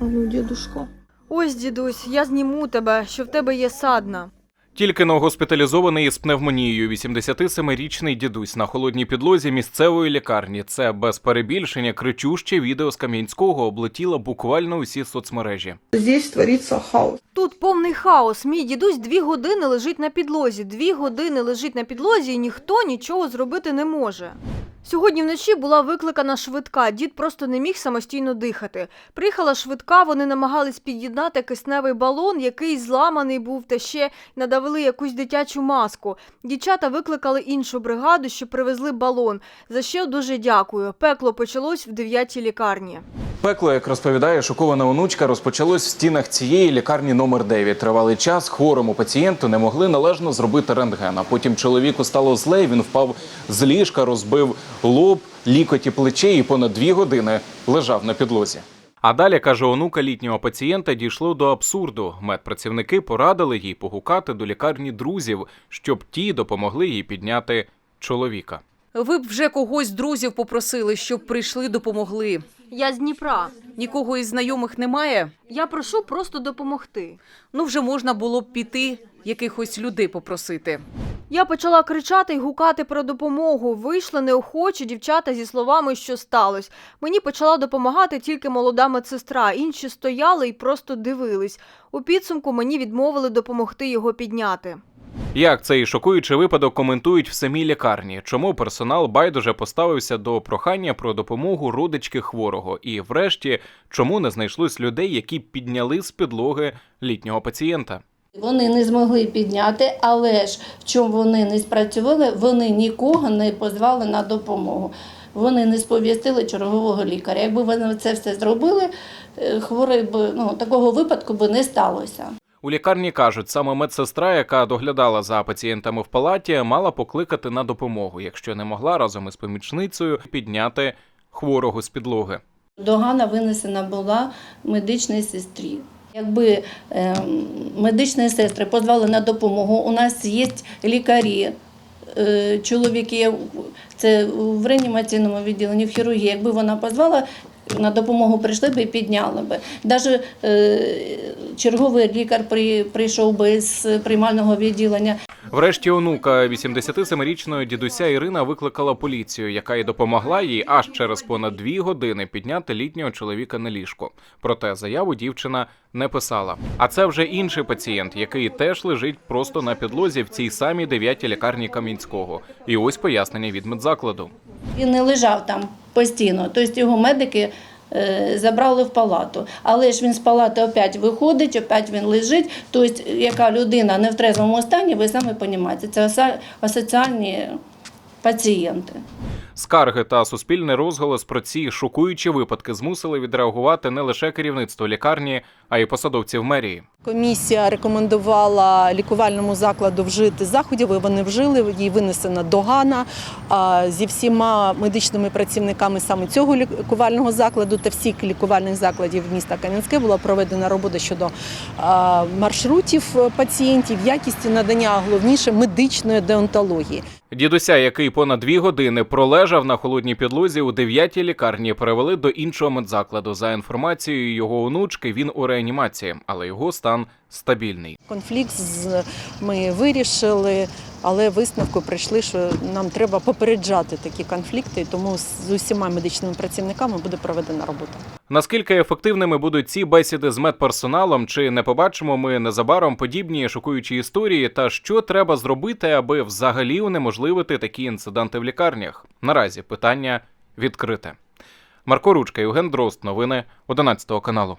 А ну, дідушко. Ось, дідусь, я зніму тебе, що в тебе є садна. Тільки но госпіталізований із пневмонією 87-річний дідусь на холодній підлозі місцевої лікарні. Це без перебільшення кричуще відео з Кам'янського облетіло буквально усі соцмережі. Здесь творится хаос. Тут повний хаос. Мій дідусь дві години лежить на підлозі. Дві години лежить на підлозі, і ніхто нічого зробити не може. Сьогодні вночі була викликана швидка. Дід просто не міг самостійно дихати. Приїхала швидка, вони намагались під'єднати кисневий балон, який зламаний був, та ще й надавили якусь дитячу маску. Дівчата викликали іншу бригаду, що привезли балон. За що дуже дякую. Пекло почалось в дев'ятій лікарні. Пекло, як розповідає шокована онучка, розпочалось в стінах цієї лікарні номер 9. Тривалий час хворому пацієнту не могли належно зробити рентген. А потім чоловіку стало зле. Він впав з ліжка, розбив лоб, лікоті плече і понад дві години лежав на підлозі. А далі каже онука літнього пацієнта, дійшло до абсурду. Медпрацівники порадили їй погукати до лікарні друзів, щоб ті допомогли їй підняти чоловіка. Ви б вже когось з друзів попросили, щоб прийшли, допомогли. Я з Дніпра. Нікого із знайомих немає. Я прошу просто допомогти. Ну, вже можна було б піти, якихось людей попросити. Я почала кричати й гукати про допомогу. Вийшли неохочі дівчата зі словами, що сталося. Мені почала допомагати тільки молода медсестра. Інші стояли і просто дивились. У підсумку мені відмовили допомогти його підняти. Як цей шокуючий випадок коментують в самій лікарні? Чому персонал байдуже поставився до прохання про допомогу родички хворого? І, врешті, чому не знайшлось людей, які підняли з підлоги літнього пацієнта? Вони не змогли підняти, але ж в чому вони не спрацювали, вони нікого не позвали на допомогу. Вони не сповістили чергового лікаря. Якби вони це все зробили, е, хворий би ну такого випадку би не сталося. У лікарні кажуть, саме медсестра, яка доглядала за пацієнтами в палаті, мала покликати на допомогу, якщо не могла разом із помічницею підняти хворого з підлоги. Догана винесена була медичній сестрі. Якби е, медичні сестри позвали на допомогу, у нас є лікарі, е, чоловіки, це в реанімаційному відділенні, в хірургії. Якби вона позвала, на допомогу прийшли б і підняли б. Навіть е, черговий лікар прийшов би з приймального відділення. Врешті онука 87-річної дідуся Ірина викликала поліцію, яка й допомогла їй аж через понад дві години підняти літнього чоловіка на ліжко. Проте заяву дівчина не писала. А це вже інший пацієнт, який теж лежить просто на підлозі в цій самій дев'ятій лікарні Кам'янського. І ось пояснення від медзакладу. Він не лежав там постійно, тобто його медики забрали в палату. Але ж він з палати опять виходить, опять він лежить. Тобто, яка людина не в трезвому стані, ви самі розумієте, це асоціальні пацієнти. Скарги та суспільний розголос про ці шокуючі випадки змусили відреагувати не лише керівництво лікарні, а й посадовців мерії. Комісія рекомендувала лікувальному закладу вжити заходів, і вони вжили. Їй винесена догана зі всіма медичними працівниками саме цього лікувального закладу та всіх лікувальних закладів міста Кам'янське була проведена робота щодо маршрутів пацієнтів, якісті надання, головніше медичної деонтології. Дідуся, який понад дві години пролежав на холодній підлозі у дев'ятій лікарні, перевели до іншого медзакладу. За інформацією його онучки, він у реанімації, але його стан стабільний. Конфлікт з ми вирішили, але висновку прийшли, що нам треба попереджати такі конфлікти, тому з усіма медичними працівниками буде проведена робота. Наскільки ефективними будуть ці бесіди з медперсоналом, чи не побачимо ми незабаром подібні шокуючі історії, та що треба зробити, аби взагалі унеможливити такі інциденти в лікарнях? Наразі питання відкрите. Марко Ручка, Євген Дрозд, новини 11 каналу.